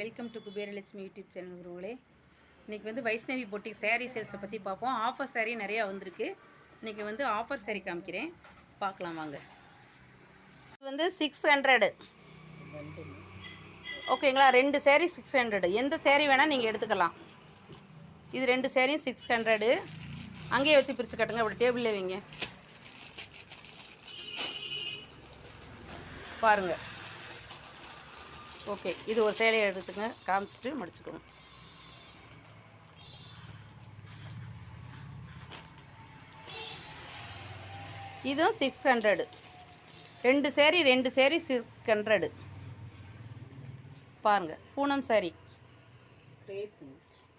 Welcome to Kuberalakshmi YouTube channel உறவுகளே இன்றைக்கி வந்து வைஷ்ணவி பொட்டிக் சேரீ சேல்ஸை பற்றி பார்ப்போம். ஆஃபர் சேரீ நிறையா வந்திருக்கு. இன்றைக்கி வந்து ஆஃபர் சேரீ காமிக்கிறேன். பார்க்கலாம் வாங்க. இது வந்து சிக்ஸ் ஹண்ட்ரடு ஓகேங்களா? ரெண்டு சேரீ சிக்ஸ் ஹண்ட்ரடு எந்த சேரீ வேணால் நீங்கள் எடுத்துக்கலாம். இது ரெண்டு சேரீயும் சிக்ஸ் ஹண்ட்ரடு அங்கேயே வச்சு பிரித்து கட்டுங்க. அப்படி டேபிளில் வைங்க. பாருங்கள் ஓகே இது ஒரு சேலையை எடுத்துங்க காமிச்சிட்டு மடிச்சுக்கணும் இதுவும் சிக்ஸ் ஹண்ட்ரடு ரெண்டு சேரீ ரெண்டு சேரீ சிக்ஸ் ஹண்ட்ரடு பாருங்கள் பூனம் சாரி.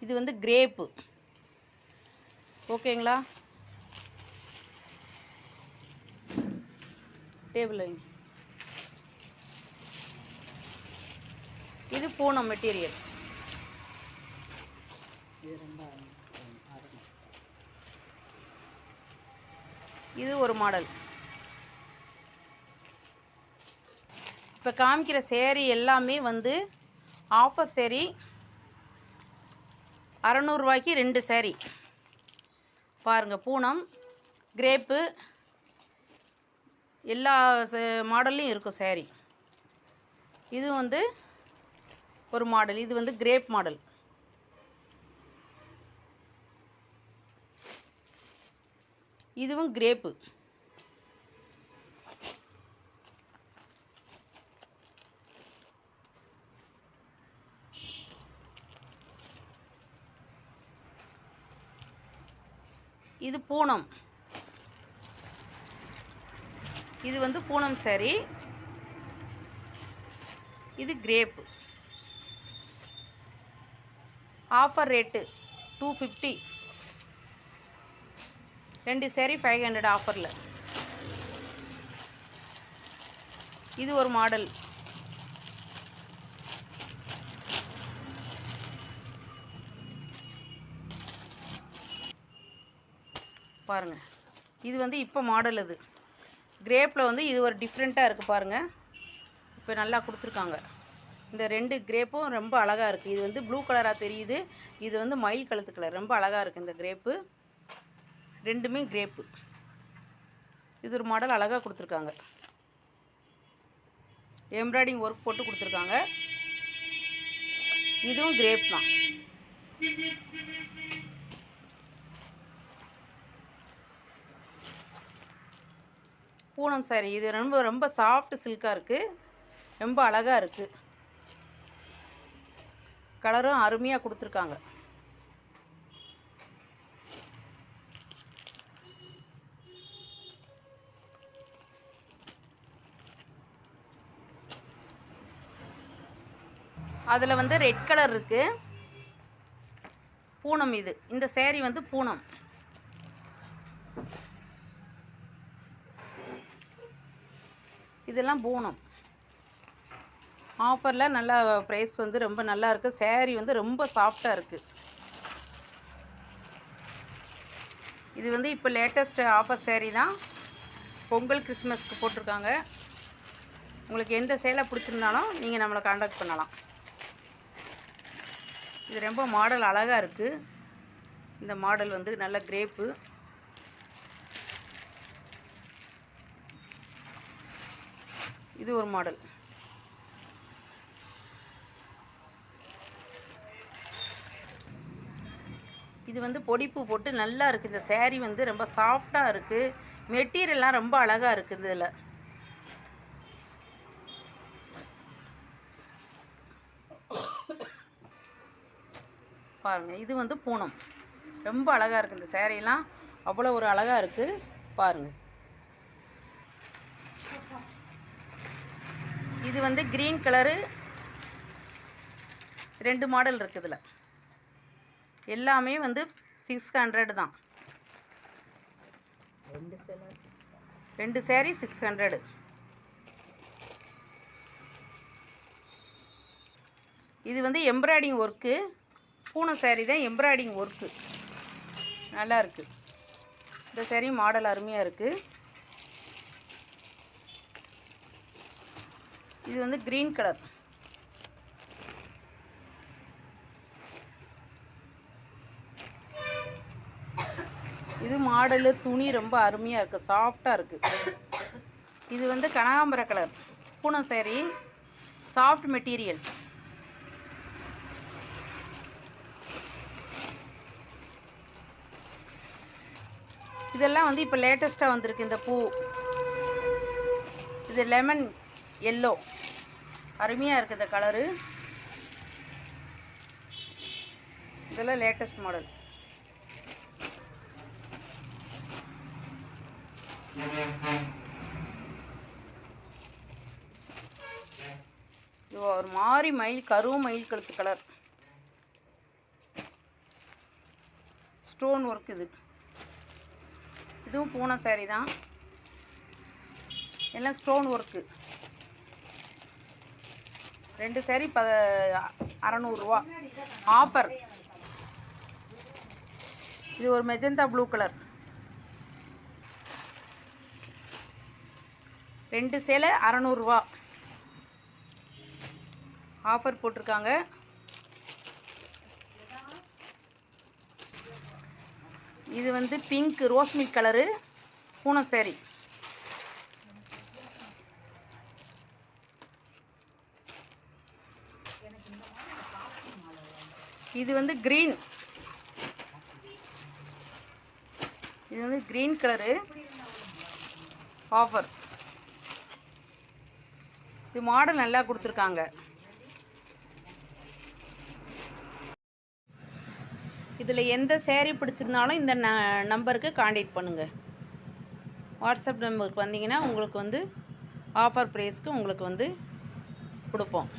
இது வந்து கிரேப்பு ஓகேங்களா? டேபிள் வைங்க இது பூனம் மெட்டீரியல். இது ஒரு மாடல். இப்போ காமிக்கிற சேரீ எல்லாமே வந்து ஆஃபர் சேரீ அறநூறுவாய்க்கு ரெண்டு சேரீ. பாருங்கள் பூனம் கிரேப்பு எல்லா மாடல்லையும் இருக்கும் சேரீ. இது வந்து ஒரு மாடல் இது வந்து கிரேப் மாடல் இதுவும் கிரேப்பு இது பூனம். இது வந்து பூனம் சரி இது crepe offer rate two fifty ரெண்டு சேரீ ஃபைவ் ஹண்ட்ரட் ஆஃபரில். இது ஒரு மாடல் பாருங்கள் இது வந்து இப்போ மாடல் இது. கிரேப்பில் வந்து இது ஒரு டிஃப்ரெண்ட்டாக இருக்குது பாருங்கள் இப்போ நல்லா கொடுத்துருக்காங்க. இந்த ரெண்டு கிரேப்பும் ரொம்ப அழகாக இருக்குது இது வந்து ப்ளூ கலராக தெரியுது. இது வந்து மயில் கழுத்து கலர். ரொம்ப அழகாக இருக்குது இந்த கிரேப்பு. ரெண்டுமே கிரேப்பு. இது ஒரு மாடல் அழகாக கொடுத்துருக்காங்க. எம்ப்ராய்டிங் ஒர்க் போட்டு கொடுத்துருக்காங்க. இதுவும் கிரேப் தான். பூனம் சாரி இது ரொம்ப ரொம்ப சாஃப்ட் சில்காக இருக்குது ரொம்ப அழகாக இருக்குது கலரும் அருமையாக கொடுத்துருக்காங்க. அதில் வந்து ரெட் கலர் இருக்குது பூனம் இது. இந்த சேரீ வந்து பூனம். இதெல்லாம் பூனம். ஆஃபரில் நல்லா ப்ரைஸ் வந்து ரொம்ப நல்லா இருக்குது சேரீ வந்து ரொம்ப சாஃப்டாக இருக்குது இது வந்து இப்போ லேட்டஸ்ட் ஆஃபர் சேரீ தான். பொங்கல் கிறிஸ்மஸ்க்கு போட்டிருக்காங்க. உங்களுக்கு எந்த சேலை பிடிச்சிருந்தாலும் நீங்கள் நம்மளை காண்டாக்ட் பண்ணலாம். இது ரொம்ப மாடல் அழகாக இருக்குது இந்த மாடல் வந்து நல்ல கிரேப்பு இது ஒரு மாடல் இது வந்து பொடிப்பு போட்டு நல்லா இருக்குது இந்த சேரீ வந்து ரொம்ப சாஃப்டாக இருக்குது மெட்டீரியல்லாம் ரொம்ப அழகாக இருக்குது இதில். பாருங்கள் இது வந்து பூனம். ரொம்ப அழகாக இருக்குது இந்த சேரீலாம் அவ்வளோ ஒரு அழகாக இருக்குது பாருங்கள் இது வந்து க்ரீன் கலரு ரெண்டு மாடல் இருக்குது இதில். எல்லாமே வந்து சிக்ஸ் ஹண்ட்ரட் தான். ரெண்டு சேரீ சிக்ஸ் ஹண்ட்ரடு இது வந்து எம்ப்ராய்டிங் ஒர்க்கு பூனை சேரீ தான் எம்ப்ராய்டிங் ஒர்க்கு நல்லா இருக்குது இந்த சேரீ மாடல் அருமையாக இருக்குது இது வந்து க்ரீன் கலர் இது மாடலு துணி ரொம்ப அருமையாக இருக்குது சாஃப்டாக இருக்குது இது வந்து கனகாம்பர colour Poonam sari soft material இதெல்லாம் வந்து இப்போ லேட்டஸ்ட்டாக வந்திருக்கு இந்த பூ. இது லெமன் எல்லோ அருமையாக இருக்குது இந்த கலரு இதெல்லாம் லேட்டஸ்ட் மாடல் இது ஒரு மாதிரி மயில் கரு மயில் கழுத்து கலர் ஸ்டோன் ஒர்க் இது. இதுவும் பூனை சேரீ தான். எல்லாம் ஸ்டோன் ஒர்க்கு ரெண்டு சேரீ ப அறநூறுரூவா ஆஃபர் இது ஒரு மெஜந்தா ப்ளூ கலர் ரெண்டு சேலை அறநூறுவா. ஆஃபர் போட்டிருக்காங்க. இது வந்து pink rose milk colour Poonam sari இது வந்து க்ரீன் இது வந்து க்ரீன் கலரு ஆஃபர் இது மாடல் நல்லா கொடுத்துருக்காங்க. இதில் எந்த சேரீ பிடிச்சிருந்தாலும் இந்த ந நம்பருக்கு காண்டாக்ட் பண்ணுங்கள் வாட்ஸ்அப் நம்பருக்கு வந்தீங்கன்னா உங்களுக்கு வந்து ஆஃபர் ப்ரைஸ்க்கு உங்களுக்கு வந்து கொடுப்போம்.